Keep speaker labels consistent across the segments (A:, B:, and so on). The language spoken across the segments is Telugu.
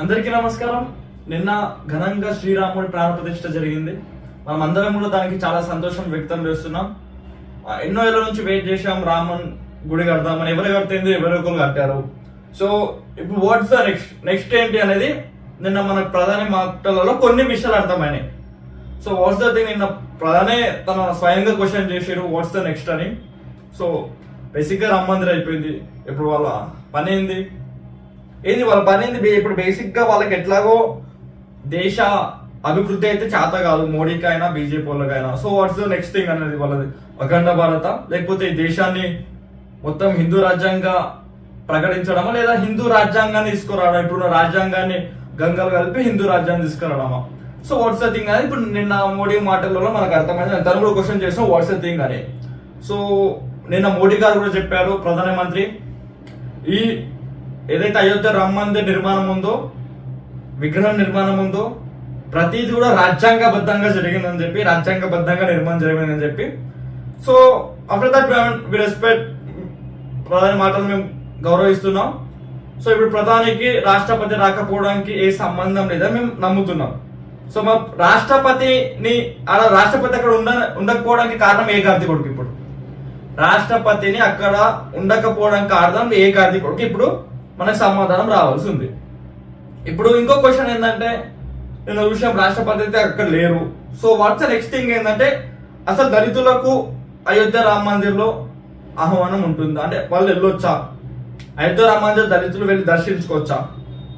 A: అందరికీ నమస్కారం. నిన్న ఘనంగా శ్రీరాముడి ప్రాణప్రతిష్ఠ జరిగింది. మనం అందరం కూడా దానికి చాలా సంతోషం వ్యక్తం చేస్తున్నాం. ఎన్నో ఏళ్ళ నుంచి వెయిట్ చేశాం రామన్ గుడి కడదామని. ఎవరు కడితేంది ఎవరు ఒకరు కట్టారు. సో ఇప్పుడు వాట్స్ ద నెక్స్ట్ నెక్స్ట్ ఏంటి అనేది నిన్న మన ప్రధాని మాటలలో కొన్ని విషయాలు అర్థమైనాయి. సో వాట్స్ ద థింగ్ నిన్న ప్రధానే తన స్వయంగా క్వశ్చన్ చేసారు వాట్స్ ద నెక్స్ట్ అని. సో బేసిక్గా రామ్ మందిర్ అయిపోయింది. ఇప్పుడు వాళ్ళ పని ఏంది? ఏంది వాళ్ళ పని ఏంది? ఇప్పుడు బేసిక్గా వాళ్ళకి ఎట్లాగో దేశ అభివృద్ధి అయితే చేత కాదు. మోడీకి అయినా బీజేపీ వాళ్ళకైనా. So what's the next thing అనేది వాళ్ళది? అఖండ భారత? లేకపోతే ఈ దేశాన్ని మొత్తం హిందూ రాజ్యాంగంగా ప్రకటించడమా? లేదా హిందూ రాజ్యాంగాన్ని తీసుకురావడం? ఇప్పుడు రాజ్యాంగాన్ని గంగలు కలిపి హిందూ రాజ్యాన్ని తీసుకురావడమా? సో వాట్స్ ద థింగ్ అనేది? ఇప్పుడు నిన్న మోడీ మాటలలో మనకు అర్థమైంది. నేను కూడా క్వశ్చన్ చేసాం. వాట్స్ ద థింగ్ అని సో నిన్న మోడీ గారు కూడా చెప్పారు ప్రధానమంత్రి ఈ ఏదైతే అయోధ్య రామ మందిర్ నిర్మాణం ఉందో విగ్రహం నిర్మాణం ఉందో ప్రతిది కూడా రాజ్యాంగబద్ధంగా జరిగిందని చెప్పి రాజ్యాంగబద్ధంగా నిర్మాణం జరిగిందని చెప్పి. So after that we respect ప్రధాని మాటలు మేము గౌరవిస్తున్నాం. సో ఇప్పుడు ప్రధానికి రాష్ట్రపతి రాకపోవడానికి ఏ సంబంధం లేదని మేము నమ్ముతున్నాం. సో మా రాష్ట్రపతిని అలా రాష్ట్రపతి అక్కడ ఉండ ఉండకపోవడానికి కారణం ఏ గాంధీ కొడుకు ఇప్పుడు? రాష్ట్రపతిని అక్కడ ఉండకపోవడానికి కారణం ఏ గాంధీ కొడుకు ఇప్పుడు? మనకు సమాధానం రావాల్సి ఉంది ఇప్పుడు ఇంకో క్వశ్చన్ ఏంటంటే నేను విషయం రాష్ట్రపతి అయితే అక్కడ లేరు. సో వాట్స్ నెక్స్ట్ థింగ్ ఏంటంటే అసలు దళితులకు అయోధ్య రామ మందిర్లో ఆహ్వానం ఉంటుందా? అంటే వాళ్ళు వెళ్ళొచ్చా? అయోధ్య రామ మందిర్ దళితులు వెళ్ళి దర్శించుకోవచ్చా?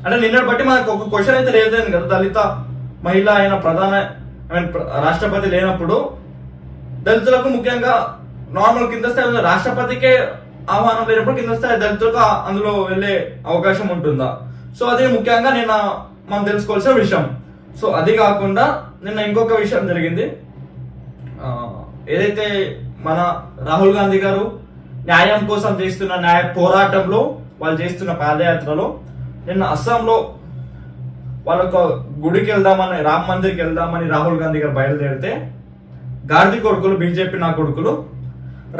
A: అంటే నిన్నటి బట్టి మనకు ఒక క్వశ్చన్ అయితే లేదని కదా దళిత మహిళ అయిన ప్రధాన ఐ మీన్ రాష్ట్రపతి లేనప్పుడు దళితులకు ముఖ్యంగా నార్మల్ కింద స్థాయి రాష్ట్రపతికే ఆహ్వానం లేనప్పుడు కింద స్థాయి దళితులకు అందులో వెళ్ళే అవకాశం ఉంటుందా? సో అది ముఖ్యంగా నిన్న మనం తెలుసుకోవాల్సిన విషయం. సో అది కాకుండా నిన్న ఇంకొక విషయం జరిగింది. ఏదైతే మన రాహుల్ గాంధీ గారు న్యాయం కోసం చేస్తున్న న్యాయ పోరాటంలో వాళ్ళు చేస్తున్న పాదయాత్రలో నిన్న అస్సాంలో వాళ్ళొక గుడికి వెళ్దామని రామ్ మందిర్కి వెళ్దామని రాహుల్ గాంధీ గారు బయలుదేరితే గాంధీ కొడుకులు బీజేపీ నా కొడుకులు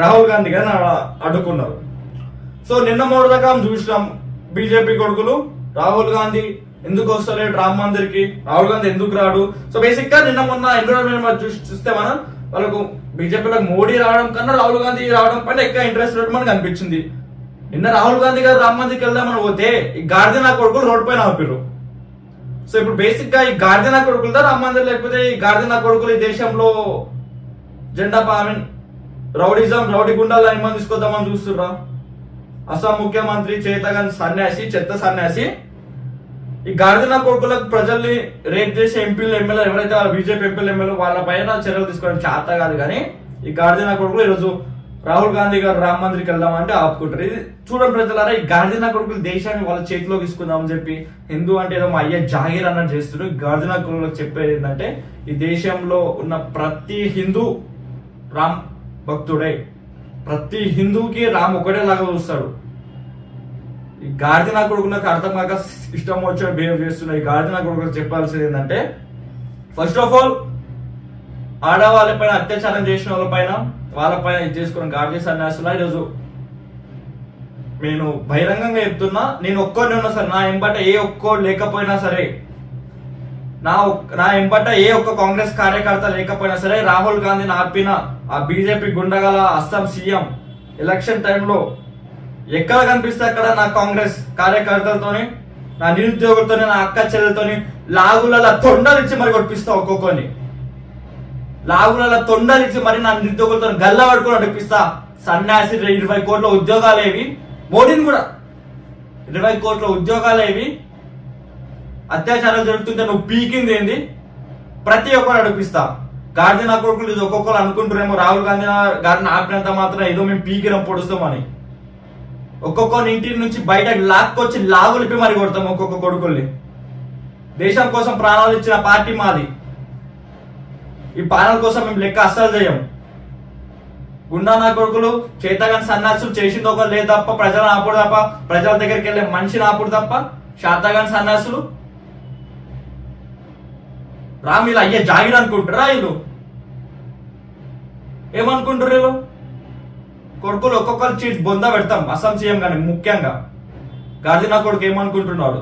A: రాహుల్ గాంధీ గారిని అడ్డుకున్నారు. సో నిన్న మూడు రకం చూసినాం. బీజేపీ కొడుకులు రాహుల్ గాంధీ ఎందుకు వస్తలేడు రామ్ మందిర్కి రాహుల్ గాంధీ ఎందుకు రాడు? సో బేసిక్గా నిన్న మొన్న ఎన్విరాన్మెంట్ చూసి చూస్తే మనం వాళ్ళకు బీజేపీలకు మోడీ రావడం కన్నా రాహుల్ గాంధీ రావడం పైన ఎక్కువ ఇంట్రెస్ట్ ఉన్నట్టు మనకు అనిపించింది. నిన్న రాహుల్ గాంధీ గారు రామ్ మందిర్కి వెళ్దామని పోతే ఈ గార్ది నా కొడుకులు రోడ్ పైన ఆపిర్రు. సో ఇప్పుడు బేసిక్గా ఈ గార్దినా కొడుకులతో రామ్ మందిర్ లేకపోతే ఈ గార్దినా కొడుకులు ఈ దేశంలో జెండా ఐ మీన్ రౌడిజం రౌడీ గుండాలు ఏమని తీసుకొద్దామని చూస్తుర్రా. అస్సాం ముఖ్యమంత్రి చేతగన్ సన్యాసి చెత్త సన్యాసి. ఈ గార్దినా కొడుకులకు ప్రజల్ని రేప్ చేసే ఎంపీలు ఎమ్మెల్యే ఎవరైతే బీజేపీ ఎంపీలు ఎమ్మెల్యే వాళ్ళ పైన చర్యలు తీసుకోవడం చేత కాదు కానీ ఈ గార్దినా కొడుకులు ఈరోజు రాహుల్ గాంధీ గారు రామ మందిరికి వెళ్దామంటే ఆపుకుంటారు. ఇది చూడండి ప్రజలారా ఈ గార్దినా కొడుకులు దేశాన్ని వాళ్ళ చేతిలో తీసుకుందామని చెప్పి హిందూ అంటే ఏదో మా అయ్య జాగీర్ అన్నట్టు చేస్తున్నారు. ఈ గార్దినా కొడుకులకు చెప్పేది ఏంటంటే ఈ దేశంలో ఉన్న ప్రతి హిందూ రామ్ భక్తుడే ప్రతి హిందువుకి రామ్ ఒకటేలాగా చూస్తాడు. ఈ గాడిద నా కొడుకు నాకు అర్థం కాక ఇష్టం వచ్చే బిహేవ్ చేస్తున్న ఈ గాడిద నా కొడుకు చెప్పాల్సింది ఏంటంటే ఫస్ట్ ఆఫ్ ఆల్ ఆడవాళ్ళపైన అత్యాచారం చేసిన వాళ్ళపైన వాళ్ళపైన ఇది చేసుకున్న గాడిద సన్యాసులా ఈరోజు నేను బహిరంగంగా చెప్తున్నా నేను ఒక్కడిని ఉన్నా సరే నా ఎంబట ఏ ఒక్కడు లేకపోయినా సరే నా నా ఎంబట ఏ ఒక్క కాంగ్రెస్ కార్యకర్త లేకపోయినా సరే రాహుల్ గాంధీని ఆపిన ఆ బీజేపీ గుండగల అస్సాం సీఎం ఎలక్షన్ టైంలో ఎక్కడ కనిపిస్తే అక్కడ నా కాంగ్రెస్ కార్యకర్తలతోని నా నిరుద్యోగులతోని నా అక్క చెల్లెలతోని లాగుల తొండలిచ్చి మరి కొట్టిస్తా ఒక్కొక్కరిని. లాగుల తొండలిచ్చి మరి నా నిరుద్యోగులతో గల్లబడుకుని నడిపిస్తా సన్యాసి ఇరవై కోట్ల ఉద్యోగాలు ఏవి? మోడీని కూడా. ఇరవై కోట్ల ఉద్యోగాలేవి అత్యాచారాలు జరుగుతుంటే నువ్వు పీకింది ఏంది? ప్రతి ఒక్కరు అడిపిస్తా. గాంధీ నా కొడుకులు ఇది ఒక్కొక్కరు అనుకుంటారేమో రాహుల్ గాంధీ గారిని ఆపినంత మాత్రం ఏదో మేము పీకిరం పొడుస్తామని. ఒక్కొక్కరిని ఇంటి నుంచి బయట లాక్కొచ్చి లాగులిపి మరి కొడతాం ఒక్కొక్క కొడుకుల్ని. దేశం కోసం ప్రాణాలు ఇచ్చిన పార్టీ మాది. ఈ ప్రాణాల కోసం మేము లెక్క అస్సలు చేయం గుండా నా కొడుకులు చేతగాని సన్నాసులు చేసింది ఒక లేదు తప్ప ప్రజలు ఆపుడు తప్ప ప్రజల దగ్గరికి వెళ్ళే మనిషిని ఆపుడు తప్ప శాతగాని సన్నాసులు రా ఇలా అయ్యే జాగిర్ అనుకుంటారా వీళ్ళు? ఏమనుకుంటారు వీళ్ళు? కొడుకులు ఒక్కొక్కరు చీట్ బొంద పెడతాం అస్సాం సీఎం కానీ ముఖ్యంగా. గాంధీ నా కొడుకు ఏమనుకుంటున్నాడు?